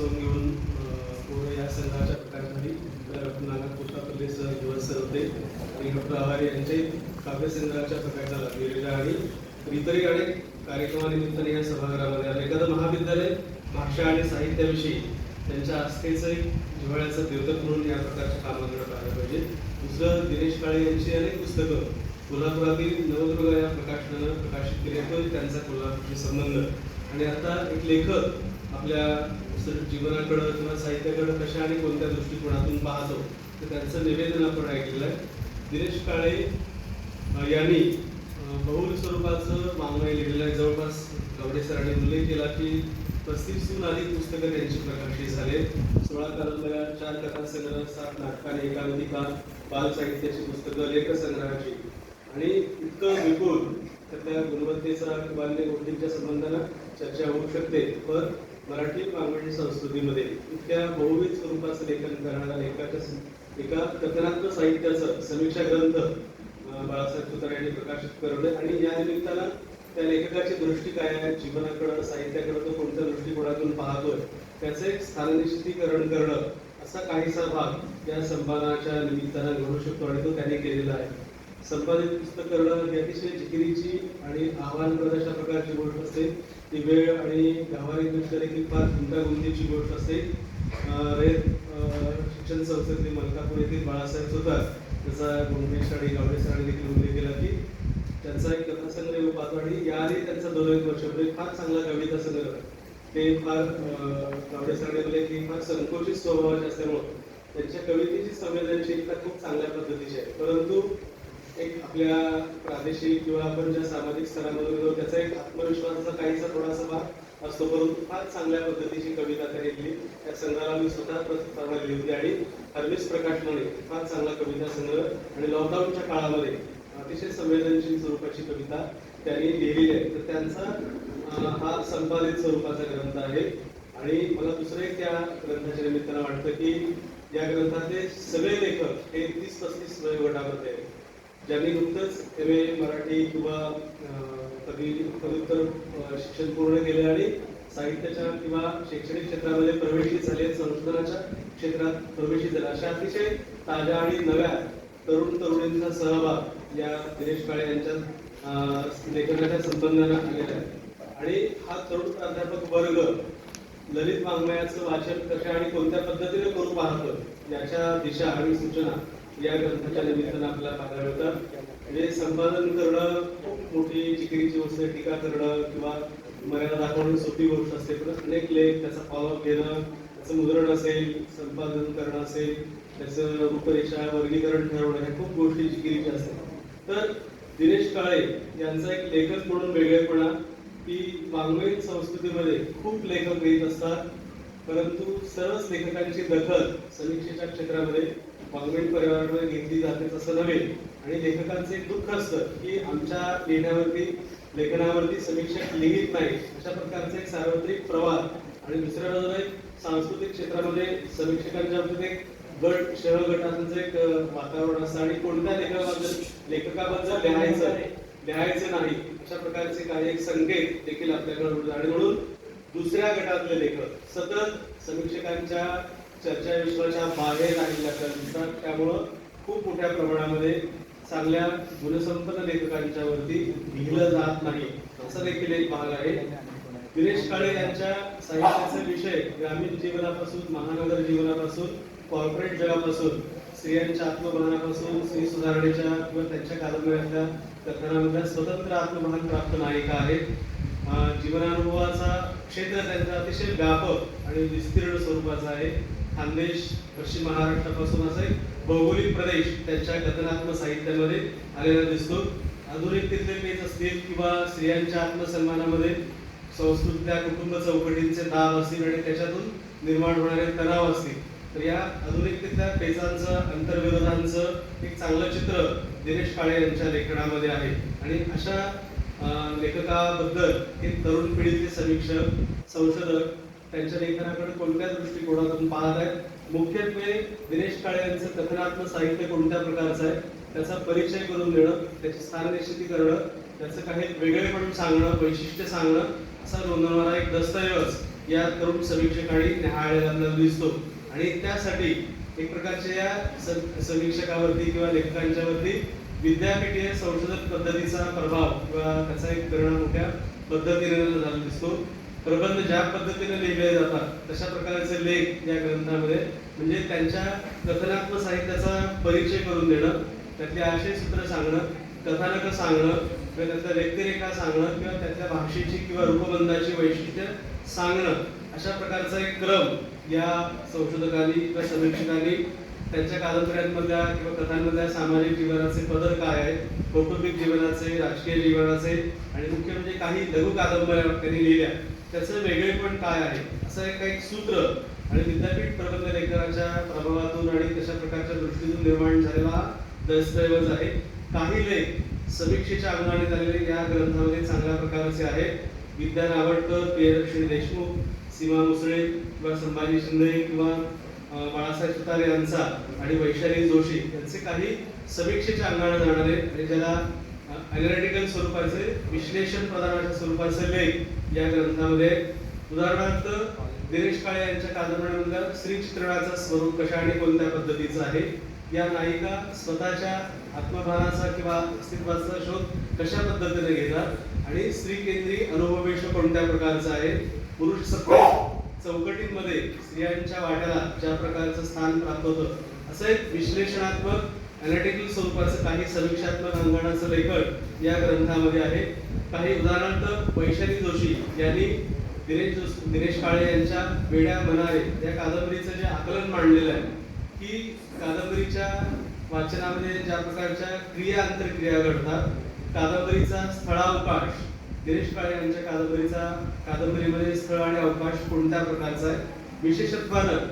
बसवून घेऊन पूर्ण या संघाच्या प्रकारासाठी डॉक्टर नाना कोतापल्ले सर दिवस सर होते आणि डॉक्टर आवारे यांचे काव्यसंग्रहाच्या प्रकारचा लाभ आणि इतरही अनेक कार्यक्रमानिमित्ताने या सभागृहामध्ये आले. एखादं महाविद्यालय भाषा आणि साहित्याविषयी त्यांच्या आस्थेचं एक जिव्हाळ्याचं द्योतक म्हणून या प्रकारच्या कामाकडे पाहायला पाहिजे. दुसरं दिनेश काळे यांची अनेक पुस्तकं कोल्हापुरातील नवदुर्ग या प्रकाशनानं प्रकाशित केले तो त्यांचा कोल्हापूरशी संबंध. आणि आता एक लेखक आपल्या जीवनाकडं किंवा साहित्याकडं कशा आणि कोणत्या दृष्टिकोनातून पाहतो तर त्यांचं निवेदन आपण ऐकलेलं आहे. दिनेश काळे यांनी बहुल स्वरूपाचं मागणी लिहिलेलं आहे. जवळपास गवडे सरांनी उल्लेख केला की पस्तीसहून अधिक पुस्तकं त्यांची प्रकाशित झाले. सोळा कादंबऱ्या चार कथासंग्रह सात नाटकाने एकांकिका बाल साहित्याची पुस्तकं लेखसंग्रहाची. आणि इतकं विपुल तर त्या गुणवत्तेचा किंवा अन्य गोष्टींच्या संबंधानं चर्चा होऊ शकते. पण मराठी वाङ्मयीन संस्कृतीमध्ये इतक्या बहुविध स्वरूपाचं लेखन करणाऱ्या लेखाच्या एका कथनात्मक साहित्याचं समीक्षा ग्रंथ बाळासाहेब सुतार यांनी प्रकाशित करवले आणि या निमित्तानं त्या लेखकाची दृष्टी काय आहे जीवनाकडं साहित्याकडं तो कोणत्या दृष्टिकोनातून पाहतोय त्याचं एक स्थाननिश्चितीकरण करणं असा काहीसा भाग या संपादनाच्या निमित्तानं घडू शकतो आणि तो त्याने केलेला आहे. संपादित पुस्तक करणं ही अतिशय जिकिरीची आणि आव्हानप्रद अशा प्रकारची गोष्ट असते. ती वेळ आणि व्यावहारिकदृष्ट्या देखील फार गुंतागुंतीची गोष्ट असते. रयत शिक्षण संस्थेतील मलकापूर येथील बाळासाहेब सुतार जसा गोंडेश आणि गावडे सरांनी देखील उल्लेख केला की त्यांचा एक कथासंग्रह पातवाडी पाहतो आणि याआधी त्यांचा दोन एक वर्षापूर्वी म्हणजे फार चांगला कविता संग्रह. ते फार गावडे सरांनी बोलले की फार संकोचित स्वभावाचे असल्यामुळं त्यांच्या कवितेची संवेदनशीलता खूप चांगल्या पद्धतीची आहे. परंतु एक आपल्या प्रादेशिक किंवा आपण ज्या सामाजिक स्तरामध्ये गेलो त्याचा एक आत्मविश्वासाचा काहीसा थोडासा भाग असतो. परंतु फार चांगल्या पद्धतीची कविता त्यांनी लिहिली. त्या संग्रहाला मी स्वतः प्रथम लिहिली होती आणि हरवीस प्रकाशनाने फार चांगला कविता संग्रह. आणि लॉकडाऊनच्या काळामध्ये अतिशय संवेदनशील स्वरूपाची कविता त्यांनी लिहिलेली आहे. तर त्यांचा हा संपादित स्वरूपाचा ग्रंथ आहे. आणि मला दुसरं एक त्या ग्रंथाच्या निमित्तानं वाटतं की या ग्रंथातले सगळे लेखक हे तीस पस्तीस वयोगटामध्ये आहेत. ज्यांनी नुकतंच एम ए मराठी किंवा कवी पदवी शिक्षण पूर्ण केले आणि साहित्याच्या किंवा शैक्षणिक क्षेत्रामध्ये प्रवेशित झाले संशोधनाच्या क्षेत्रात प्रवेशित झाले. अशा अतिशय ताज्या आणि नव्या तरुण तरुणींचा सहभाग या दिनेश काळे यांच्या अं, लेखनाच्या संबंधाने आलेला आहे. आणि हा तरुण प्राध्यापक वर्ग ललित वाङ्मयाचं वाचन कशा आणि कोणत्या पद्धतीने करू पाहतं याच्या दिशा आणि सूचना या ग्रंथाच्या निमित्तानं आपल्याला पाहायला मिळतात म्हणजे संपादन करणं खूप मोठी जिकिरीची गोष्ट टीका करणं किंवा मर्यादा दाखवणं सोपी गोष्ट असते. पण अनेक लेख त्याचा फॉलोअप घेणं त्याचं मुद्रण असेल संपादन करणं असेल त्याचं रूपरेषा वर्गीकरण ठरवणं ह्या खूप गोष्टी जिकिरीच्या असतात. तर दिनेश काळे यांचा एक लेखक म्हणून वेगळेपणा की वाङ्मयीन संस्कृतीमध्ये खूप लेखक येत असतात परंतु सर्वच लेखकांची दखल समीक्षेच्या क्षेत्रामध्ये वाङ्मयीन परिवारामध्ये घेतली जाते तसं नव्हे. आणि लेखकांचं एक दुःख असतं की आमच्या लिहिण्यावरती लेखनावरती समीक्षक लिहित नाही अशा प्रकारचे एक सार्वत्रिक प्रवाह. आणि दुसऱ्या बाजूला एक सांस्कृतिक क्षेत्रामध्ये समीक्षकांच्या बाबतीत एक गट शहर गटाचं एक वातावरण असतं. आणि कोणत्या लेखकाबद्दल लेखकाबद्दल लिहायचं लिहायचं नाही. अशा प्रकारचे काही एक संकेत देखील आपल्याकडे आणि म्हणून दुसऱ्या गटातले लेखक सतत समीक्षकांच्या चर्चा विश्वाच्या बाहेर राहिलेल्या दिसतात. त्यामुळं खूप मोठ्या प्रमाणामध्ये चांगल्या गुणसंपन्न लेखकांच्या वरती लिहिलं जात नाही. असा देखील एक भाग आहे. दिनेश काळे यांच्या साहित्याचा विषय ग्रामीण जीवनापासून महानगर जीवनापासून कॉर्पोरेट जगापासून स्त्रियांच्या आत्मभानापासून स्त्री सुधारणेच्या किंवा त्यांच्या कादंबऱ्यातल्या कथनामधल्या स्वतंत्र आत्मभान प्राप्त नायिका आहेत. जीवनानुभवाचा क्षेत्र त्यांचा अतिशय व्यापक आणि विस्तीर्ण स्वरूपाचा आहे. खानदेश पश्चिम महाराष्ट्रापासून असा एक भौगोलिक प्रदेश त्यांच्या कथनात्मक साहित्यामध्ये आलेला दिसतो. आधुनिकतेतले पेच असतील किंवा स्त्रियांच्या आत्मसन्मानामध्ये संस्कृत त्या कुटुंब चौकटींचे दाब असतील आणि त्याच्यातून निर्माण होणारे तणाव असतील तर या आधुनिक तिथल्या पेचांचं अंतर्विरोधांचं एक चांगलं चित्र दिनेश काळे यांच्या लेखनामध्ये आहे. आणि अशा लेखकाबद्दल हे तरुण पिढीतले समीक्षक संशोधक त्यांच्या लेखनाकडे कोणत्या दृष्टिकोनातून पाहत आहेत? मुख्यत्वे दिनेश काळे यांचं कथनात्मक साहित्य कोणत्या प्रकारचं आहे? त्याचा परिचय करून देणं त्याची स्थाननिश्चिती करणं त्याचं काही वेगळेपण सांगणं वैशिष्ट्य सांगणं असा नोंदवणारा एक दस्तऐवज या तरुण समीक्षकांनी न्यायालयाला दिसतो. आणि त्यासाठी एक प्रकारच्या या स- समीक्षकावरती किंवा लेखकांच्यावरती विद्यापीठीय संशोधन पद्धतीचा प्रभाव किंवा त्याचा एक परिणाम मोठ्या पद्धतीने झाला दिसतो. प्रबंध ज्या पद्धतीने लिहिले जातात तशा प्रकारचे लेख या ग्रंथामध्ये म्हणजे त्यांच्या कथनात्मक साहित्याचा परिचय करून देणं त्यातले आशय सूत्र सांगणं कथानक सांगणं किंवा त्यातल्या व्यक्तिरेखा सांगणं किंवा त्यातल्या भाषेची किंवा रूपबंधाची वैशिष्ट्य सांगणं अशा प्रकारचा एक क्रम या संशोधकांनी किंवा समीक्षकांनी त्यांच्या कादंबऱ्यांमधल्या किंवा कथांमधल्या सामाजिक जीवनाचे पदर काय आहेत कौटुंबिक जीवनाचे राजकीय जीवनाचे आणि मुख्य म्हणजे काही लघु कादंबऱ्या त्यांनी लिहिल्या. त्याचं वेगळेपण काय आहे? असं एक काही सूत्र आणि विद्यापीठ प्रबंध लेखनाच्या प्रभावातून आणि तशा प्रकारच्या दृष्टीतून निर्माण झालेला हा दस्तऐवज आहे. काही लेख समीक्षेच्या अंगाने झालेले या ग्रंथामध्ये चांगल्या प्रकारचे आहेत विद्या आवडकर प्रियदर्शनी देशमुख सीमा मुसळे किंवा संभाजी शिंदे किंवा बाळासाहेब सुतार यांचा आणि वैशाली जोशी यांचे काही समीक्षेच्या अंगाने जाणारे आणि ज्याला अनालिटिकल स्वरूपाचे विश्लेषण प्रदानाच्या स्वरूपाचे लेख या ग्रंथामध्ये उदाहरणार्थ दिनेश काळे यांच्या कादंबरीमधल्या स्त्री चित्रणाचं स्वरूप कशा आणि कोणत्या पद्धतीचं आहे? या नायिका स्वतःच्या आत्मभानाचा किंवा अस्तित्वाचा शोध कशा पद्धतीने घेतात? आणि स्त्री केंद्री अनुभवेश कोणत्या प्रकारचा आहे? पुरुष सत्ता चौकटींमध्ये स्त्रियांच्या वाट्याला ज्या प्रकारचं स्थान प्राप्त होतं असं एक विश्लेषणात्मक अनॅलिटिकल स्वरूपाचं काही समीक्षात्मक अंगणाचं लेखन या ग्रंथामध्ये आहे. काही उदाहरणार्थ वैशाली जोशी यांनी दिनेश दिनेश काळे यांच्या वेड्या मनारे या कादंबरीचं जे आकलन मांडलेलं आहे की कादंबरीच्या वाचनामध्ये ज्या प्रकारच्या क्रिया आंतरक्रिया घडतात कादंबरीचा स्थळावकाश दिनेश काळे यांच्या कादंबरीचा कादंबरीमध्ये स्थळ आणि अवकाश कोणत्या प्रकारचा आहे विशेषत्वानं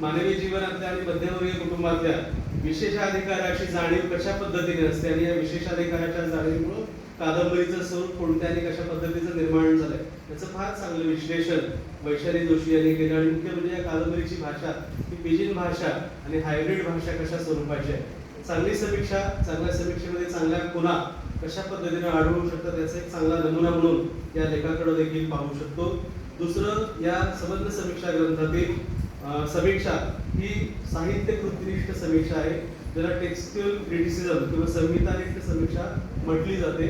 मानवी जीवनातल्या आणि मध्यमवर्गीय कुटुंबातल्या विशेषाधिकाराची जाणीव कशा पद्धतीने असते आणि या विशेषाधिकाराच्या जाणीवमुळं कादंबरीचं स्वरूप कोणत्या आणि कशा पद्धतीचं निर्माण झालंय याचं फार चांगलं विश्लेषण वैशाली जोशी यांनी केलं. आणि मुख्य म्हणजे या कादंबरीची भाषा ही पिजिन भाषा आणि हायब्रिड भाषा कशा स्वरूपाची आहे चांगली समीक्षा चांगल्या समीक्षेमध्ये चांगल्या खुणा कशा पद्धतीने आढळू शकतात याचा एक चांगला नमुना म्हणून या लेखाकडे देखील पाहू शकतो. दुसरं या संबंध समीक्षा ग्रंथातील समीक्षा ही साहित्य कृतिनिष्ठ समीक्षा आहे. ज्याला टेक्स्ट्युअल क्रिटिसिझम किंवा संहितानिष्ठ समीक्षा म्हटली जाते.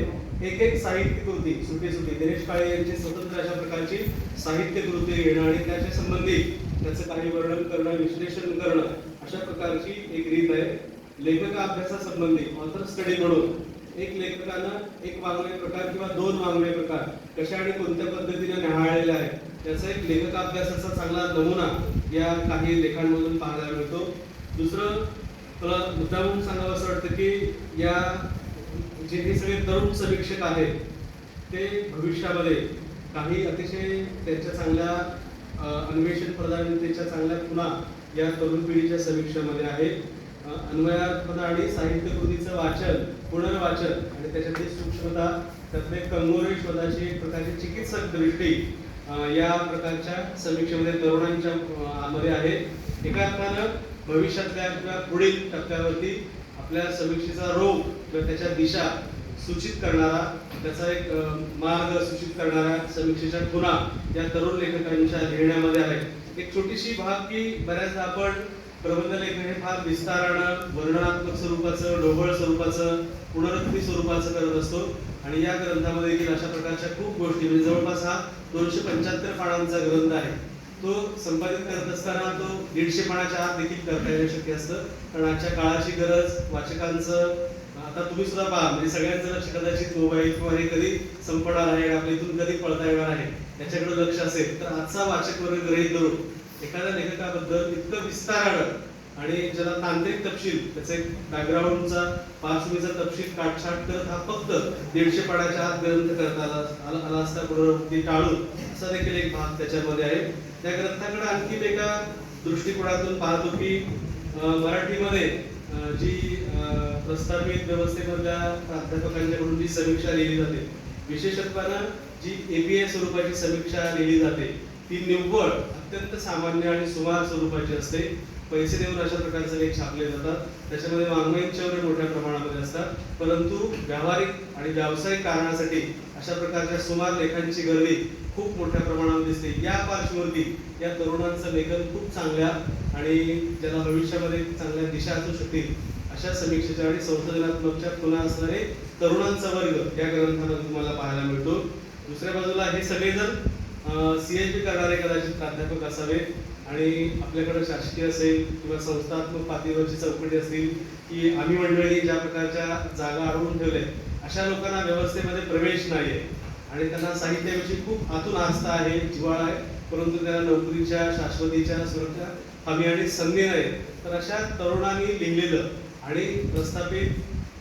एक एक साहित्य कृती सुटी सुटी दिनेश काळे यांची स्वतंत्र अशा प्रकारची साहित्य कृती घेणं आणि त्याच्या संबंधित त्याचं काही वर्णन करणं विश्लेषण करणं अशा प्रकारची एक रीत आहे. लेखक अभ्यासासंबंधी ऑथर स्टडी म्हणून एक लेखकानं एक वाङ्मय प्रकार किंवा दोन वाङ्मय प्रकार कशा आणि कोणत्या पद्धतीने न्याहाळलेले आहेत त्याचा एक लेखक अभ्यासाचा चांगला नमुना या काही लेखांमधून पाहायला मिळतो. दुसरं मला मुद्दामून सांगावं असं वाटतं की या जे हे सगळे तरुण समीक्षक आहेत ते भविष्यामध्ये काही अतिशय त्यांच्या चांगल्या अन्वेषण प्रधानतेच्या चांगल्या खुणा या तरुण पिढीच्या समीक्षेमध्ये आहेत. अ, अन्वयात्मक आणि साहित्य कृतीचं वाचन पुनर्वाचन आणि त्याच्यातली सूक्ष्मता त्यातले कंगोरे शोधाची एक प्रकारची चिकित्सक दृष्टी या प्रकारच्या समीक्षेमध्ये तरुणांच्या मध्ये आहे. एका अर्थानं भविष्यातल्या किंवा पुढील टप्प्यावरती आपल्या समीक्षेचा रोग किंवा त्याच्या दिशा सूचित करणारा त्याचा एक मार्ग सूचित करणारा समीक्षेच्या खुणा या तरुण लेखकांच्या लिहिण्यामध्ये आहे. एक छोटीशी भाग की बऱ्याचदा आपण प्रबंध लेखन हे फार विस्तारानं वर्णनात्मक स्वरूपाचं ढोबळ स्वरूपाचं पुनरुक्ती स्वरूपाचं करत असतो. आणि या ग्रंथामध्ये देखील अशा प्रकारच्या खूप गोष्टी म्हणजे जवळपास हा दोनशे पंच्याहत्तर पानांचा ग्रंथ आहे. तो संपादित करत असताना तो दीडशे पानाच्या आत देखील करता येणं शक्य असतं. कारण आजच्या काळाची गरज वाचकांचं आता तुम्ही सुद्धा पहा म्हणजे सगळ्यांचं लक्ष कदाचित मोबाईल किंवा हे कधी संपणार आहे आपल्या इथून कधी पळता येणार आहे याच्याकडे लक्ष असेल तर आजचा वाचक वर्ग ग्रहित धरून एखाद्या लेखकाबद्दल इतकं विस्तारानं आणि ज्याला तांत्रिक तपशील त्याचे बॅकग्राऊंडचा पार्श्वभूमीचा तपशील काटछाट करत हा फक्त दीडशे पाण्याच्या आत ग्रंथ करता आला आला- असता पुनरावृत्ती टाळून. असा देखील एक भाग त्याच्यामध्ये आहे. त्या ग्रंथाकडे आणखी एका दृष्टिकोनातून पाहतो की मराठीमध्ये जी अं, प्रस्तावित व्यवस्थेमधल्या प्राध्यापकांच्याकडून जी समीक्षा लिहिली जाते विशेषत्वानं जी एपीए स्वरूपाची समीक्षा लिहिली जाते ती निव्वळ अत्यंत सामान्य आणि सुमार स्वरूपाची असते. पैसे देऊन अशा प्रकारचे लेख छापले जातात. त्याच्यामध्ये वाङ्मयीन चौरे मोठ्या प्रमाणामध्ये असतात. परंतु व्यावहारिक आणि व्यावसायिक कारणासाठी अशा प्रकारच्या सुमार लेखांची गर्दी खूप मोठ्या प्रमाणावर दिसते. या पार्श्वभूमी या तरुणांचं लेखन खूप चांगल्या आणि ज्याला भविष्यामध्ये चांगल्या दिशा असू शकतील अशा समीक्षेच्या आणि संशोधनात्मकच्या खुला असणारे तरुणांचा वर्ग या ग्रंथामध्ये तुम्हाला पाहायला मिळतो. दुसऱ्या बाजूला हे सगळेजण सीएचबी करणारे कदाचित प्राध्यापक असावे आणि आपल्याकडे शासकीय असेल किंवा संस्थात्मक पातळीवरची चौकटी असतील की आम्ही मंडळी ज्या प्रकारच्या जागा अडवून ठेवल्या अशा लोकांना व्यवस्थेमध्ये प्रवेश नाही आहे आणि त्यांना साहित्याविषयी खूप आतून आस्था आहे जिवाळा आहे परंतु त्यांना नोकरीच्या शाश्वतीच्या सुरक्षा हमी आणि संधी नाही तर अशा तरुणांनी लिहिलेलं आणि प्रस्थापित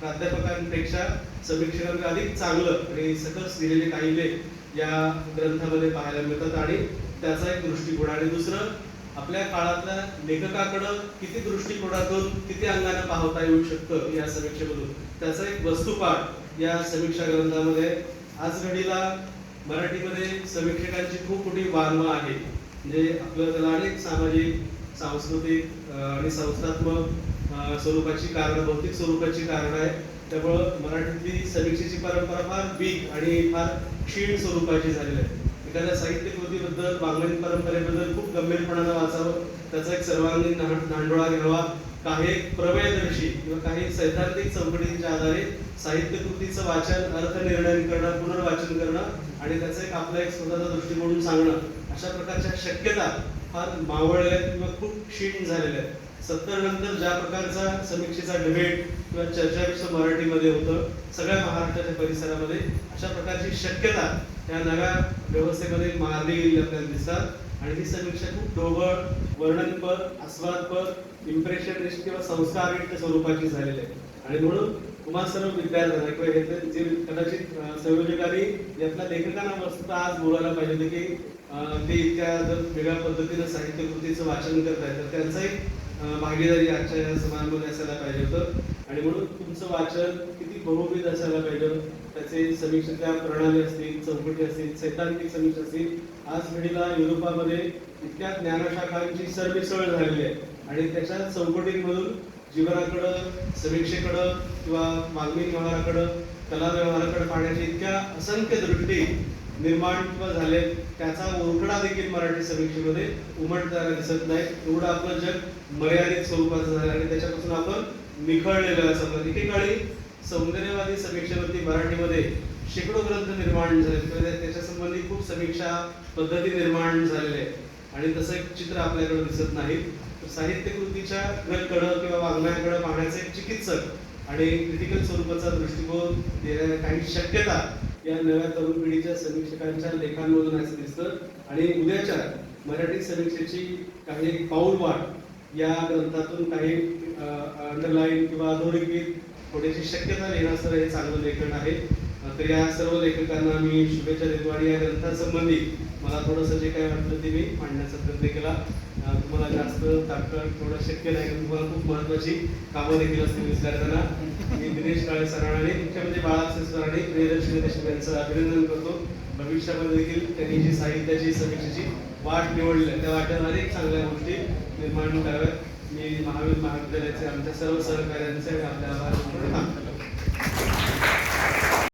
प्राध्यापकांपेक्षा समीक्षणामध्ये अधिक चांगलं आणि सकस दिलेले काही लेख या ग्रंथामध्ये पाहायला मिळतात. आणि त्याचा एक दृष्टिकोन. आणि दुसरं आपल्या काळातल्या लेखकाकडं किती दृष्टिकोनातून किती अंगाने पाहता येऊ शकतं या समीक्षेमधून? त्याचा एक वस्तुपाठ या समीक्षा ग्रंथामध्ये आज घडीला मराठीमध्ये समीक्षकांची खूप मोठी वानवा आहे. म्हणजे आपलं त्याला अनेक सामाजिक सांस्कृतिक आणि संस्थात्मक स्वरूपाची कारणं भौतिक स्वरूपाची कारणं आहे. त्यामुळं मराठीतली समीक्षेची परंपरा फार वीक आणि फार क्षीण स्वरूपाची झालेली आहे. एखाद्या साहित्य कृतीबद्दल वाङ्मयीन परंपरेबद्दल खूप गंभीरपणानं वाचावं त्याचा एक सर्वांगीण धांडोळा घ्यावा. काही एक प्रमेयदर्शी किंवा काही सैद्धांतिक चौकटींच्या आधारे साहित्य कृतीचं वाचन अर्थनिर्णय करणं पुनर्वाचन करणं आणि त्याचं एक आपला एक स्वतःचा दृष्टिकोन सांगणं अशा प्रकारच्या शक्यता फार मावळल्या आहेत किंवा खूप क्षीण झालेल्या आहेत. सत्तर नंतर ज्या प्रकारचा समीक्षेचा डिबेट किंवा चर्चा मराठीमध्ये होतं सगळ्या महाराष्ट्राच्या परिसरामध्ये अशा प्रकारची शक्यता या नव्या व्यवस्थेमध्ये मारली गेली आपल्याला दिसतात. आणि ही समीक्षा खूप ढोबळ वर्णनपर आस्वादपर इम्प्रेशनिस्ट किंवा संस्कारयुक्त स्वरूपाची झालेली आहे. आणि म्हणून तुम्हा सर्व विद्यार्थ्यांना किंवा जे कदाचित संयोजकांनी यातल्या लेखकांना मस्त आज बोलायला पाहिजे होते की ते इतक्या जर वेगळ्या पद्धतीनं साहित्यकृतीचं वाचन करत आहेत तर त्यांचा एक भागीदारी आजच्या या समाजामध्ये असायला पाहिजे होतं. आणि म्हणून तुमचं वाचन किती बहुविध असायला पाहिजे त्याचे समीक्षेच्या प्रणाली असतील चौकटी असतील सैद्धांतिक समीक्षा असतील. आज घडीला युरोपामध्ये इतक्या ज्ञानशाखांची सरमिसळ झालेली आहे. आणि त्याच्या चौकटींमधून जीवनाकडं समीक्षेकडं किंवा मागणी व्यवहाराकडं कला व्यवहाराकडे पाहण्याची इतक्या असंख्य दृष्टी निर्माण झाले त्याचा ओरखडा देखील मराठी समीक्षेमध्ये उमटताना दिसत नाही. एवढं आपलं जग मर्यादित स्वरूपाचं झालं आणि त्याच्यापासून आपण निखळलेलं असं एकेकाळी सौंदर्यवादी समीक्षेवरती मराठीमध्ये शेकडो ग्रंथ निर्माण झाले. म्हणजे त्याच्या संबंधी खूप समीक्षा पद्धती निर्माण झालेल्या आहेत. आणि तसं एक चित्र आपल्याकडे दिसत नाही. तर साहित्य कृतीच्या कडं किंवा वाङ्मयाकडं पाहण्याचे एक चिकित्सक आणि क्रिटिकल स्वरूपाचा दृष्टिकोन देण्या काही शक्यता या नव्या तरुण पिढीच्या समीक्षकांच्या लेखांमधून असं दिसतं. आणि उद्याच्या मराठी समीक्षेची काही पाऊलवाट या ग्रंथातून काही अंडरलाईन किंवा अधोरेखित होण्याची शक्यता येण्यासर हे चांगलं लेखन आहे. तर या सर्व लेखकांना मी शुभेच्छा देतो आणि या ग्रंथासंबंधी मला थोडंसं जे काय वाटलं ते मी मांडण्याचा प्रयत्न केला. तुम्हाला जास्त ताकद थोडं शक्य नाही कारण तुम्हाला खूप महत्वाची कामं देखील असतील विद्यार्थ्यांना. मी दिनेश काळे सरांनी आणि मुख्यमंत्री म्हणजे बाळासाहेब सर प्रियदर्शनी देशमुख यांचं अभिनंदन करतो. भविष्यामध्ये देखील त्यांनी जी साहित्याची समीक्षेची वाट निवडली त्या वाटेत अनेक चांगल्या गोष्टी निर्माण कराव्यात. मी महावीर महाविद्यालयाचे आमच्या सर्व सहकार्यांचे आपल्या आभार